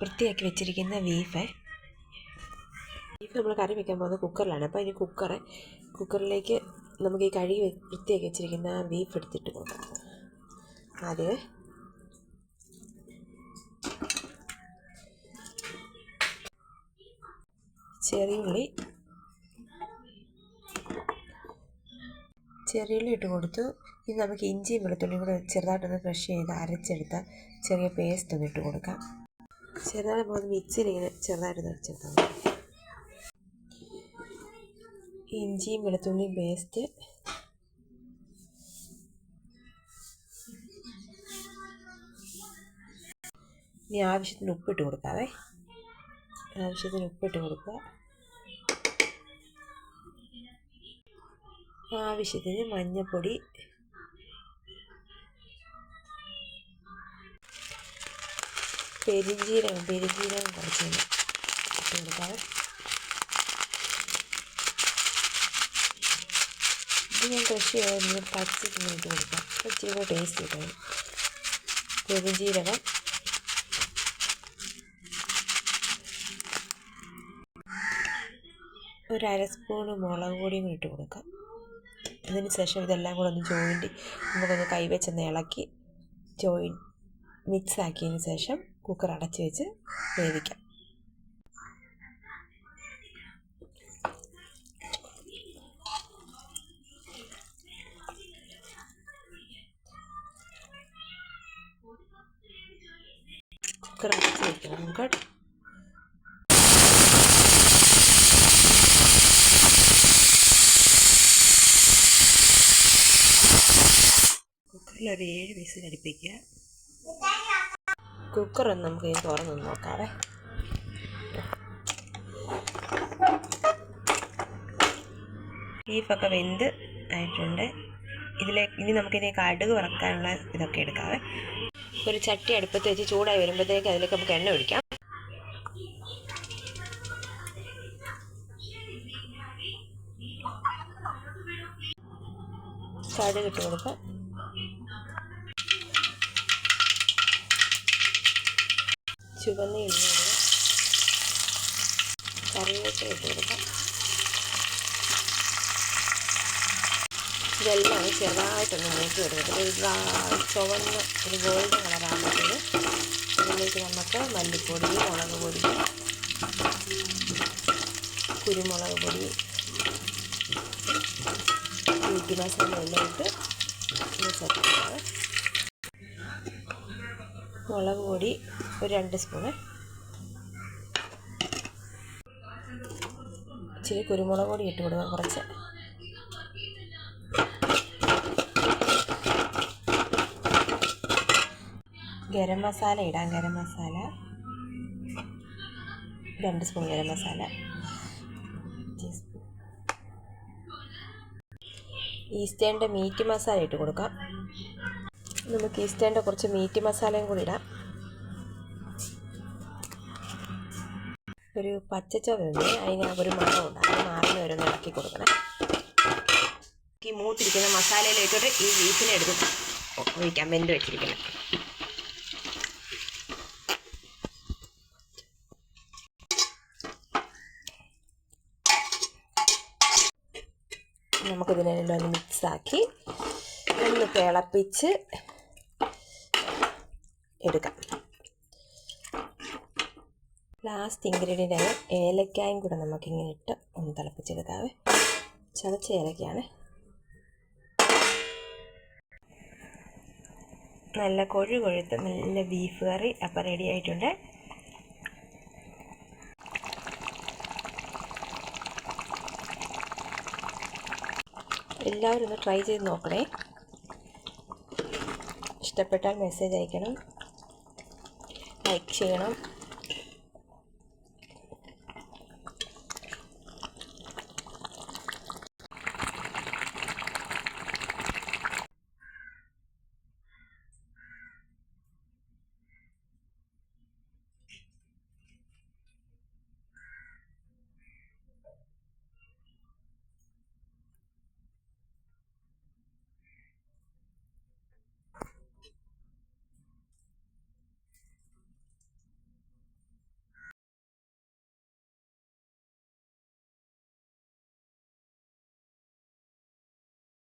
വൃത്തിയാക്കി വെച്ചിരിക്കുന്ന beef. Beef നമ്മൾ കറി വെക്കാൻ പോകുന്നത് കുക്കറിലാണ്. അപ്പോൾ ഇനി കുക്കറ് കുക്കറിലേക്ക് നമുക്ക് ഈ കഴുകി വൃത്തിയാക്കി വെച്ചിരിക്കുന്ന ബീഫ് എടുത്തിട്ട് കൊടുക്കാം. ആദ്യമേ ചെറിയുള്ളി ചെറിയുള്ളി ഇട്ട് കൊടുത്തു. ഇനി നമുക്ക് ഇഞ്ചിയും വെളുത്തുള്ളിയും കൂടെ ചെറുതായിട്ടൊന്ന് ക്രഷ് ചെയ്ത് അരച്ചെടുത്ത ചെറിയ പേസ്റ്റ് ഒന്ന് ഇട്ട് കൊടുക്കാം. ചെറുതായിട്ട് പോകുന്ന മിക്സിയിൽ ഇങ്ങനെ ചെറുതായിട്ട് അരച്ചെടുത്താൽ മതി ഇഞ്ചിയും വെളുത്തുള്ളിയും പേസ്റ്റ് ഇനി ആവശ്യത്തിന് ഉപ്പിട്ട് കൊടുക്കാവേ. ആവശ്യത്തിന് ഉപ്പിട്ട് കൊടുക്കുക. ആവശ്യത്തിന് മഞ്ഞൾപ്പൊടി പെരിഞ്ജീരകം പെരിഞ്ജീരകം കുറച്ച് ഇട്ട് കൊടുക്കാവേ ഇത് ഞാൻ കൃഷി ചെയ്യാൻ പച്ചക്ക് ഇട്ട് കൊടുക്കാം. ഇച്ചിരി ടേസ്റ്റ് കിട്ടും പെരിഞ്ജീരകം ഒരു സ്പൂണ് മുളക് പൊടിയും ഇട്ട് കൊടുക്കാം. അതിന് ശേഷം ഇതെല്ലാം കൂടെ ഒന്ന് ജോയിന്റ് നമുക്കൊന്ന് കൈവച്ചൊന്ന് ഇളക്കി ജോയിൻ മിക്സ് ആക്കിയതിന് ശേഷം കുക്കർ അടച്ച് വെച്ച് വേവിക്കാം. കുക്കർ അടച്ച് വെക്കണം. നമുക്ക് കുക്കറിൽ ഒരു ഏഴ് വിസിൽ ഒന്ന് നമുക്ക് ഇനി തുറന്നൊന്ന് നോക്കാവേ. ബീഫൊക്കെ വെന്ത് ആയിട്ടുണ്ട്. ഇതിലെ ഇനി നമുക്കിനി കടുക് വറക്കാനുള്ള ഇതൊക്കെ എടുക്കാവേ. ഒരു ചട്ടി അടുപ്പത്ത് വെച്ച് ചൂടായി വരുമ്പോഴത്തേക്ക് അതിലേക്ക് നമുക്ക് എണ്ണ ഒഴിക്കാം. കടുക് ഇട്ട് കൊടുക്കാം. ചുവന്ന എണ്ണ കറിവേപ്പ് ഇട്ട് കൊടുക്കാം ഇതെല്ലാം ചെറുതായിട്ടൊന്ന് നീക്കി കൊടുക്കട്ടെ. ഒരു ചുവന്ന ഒരു ഗോൾഡൻ കളറാകുമ്പോൾ അതിലേക്ക് നമുക്ക് മല്ലിപ്പൊടി മുളക് പൊടി കുരുമുളക് പൊടി വീട്ടി മസാല എല്ലാം ഇട്ട് സെറ്റ് മുളക് പൊടി ഒരു രണ്ട് സ്പൂണ് ഇച്ചിരി കുരുമുളക് പൊടി ഇട്ട് കൊടുക്കാം കുറച്ച്. ഗരം മസാല ഇടാം ഗരം മസാല. രണ്ട് സ്പൂൺ ഗരം മസാല. ഈസ്റ്റേണിന്റെ മീറ്റ് മസാല ഇട്ട് കൊടുക്കാം. നമുക്ക് ഈസ്റ്റേണിന്റെ കുറച്ച് മീറ്റ് മസാലയും കൂടി ഇടാം. ഒരു പച്ചച്ചോവയുണ്ട് അതിന് ഒരു മണം ഉണ്ട്. അത് മാറിന് വരെ ഒന്ന് ഇളക്കി കൊടുക്കണം. ഈ മൂത്തിരിക്കുന്ന മസാലയിലേക്കോട്ട് ഈ ബീഫിനെ എടുത്ത് ഒഴിക്കാം വെന്ത് വെച്ചിരിക്കുന്നത്. നമുക്കിതിനെല്ലാം ഒന്ന് മിക്സാക്കി ഒന്ന് തിളപ്പിച്ച് എടുക്കാം. ലാസ്റ്റ് ഇൻഗ്രീഡിയന്റ് ആയ ഏലക്കായും കൂടെ നമുക്കിങ്ങനെ ഇട്ട് ഒന്ന് തിളപ്പിച്ചെടുക്കാവേ. ചതച്ച ഏലക്കയാണ്. നല്ല കൊഴു കൊഴുത്ത് നല്ല ബീഫ് കറി അപ്പം റെഡി ആയിട്ടുണ്ട്. എല്ലാവരും ഒന്ന് ട്രൈ ചെയ്ത് നോക്കണേ. ഇഷ്ടപ്പെട്ടാൽ മെസ്സേജ് അയക്കണം. ലൈക്ക് ചെയ്യണം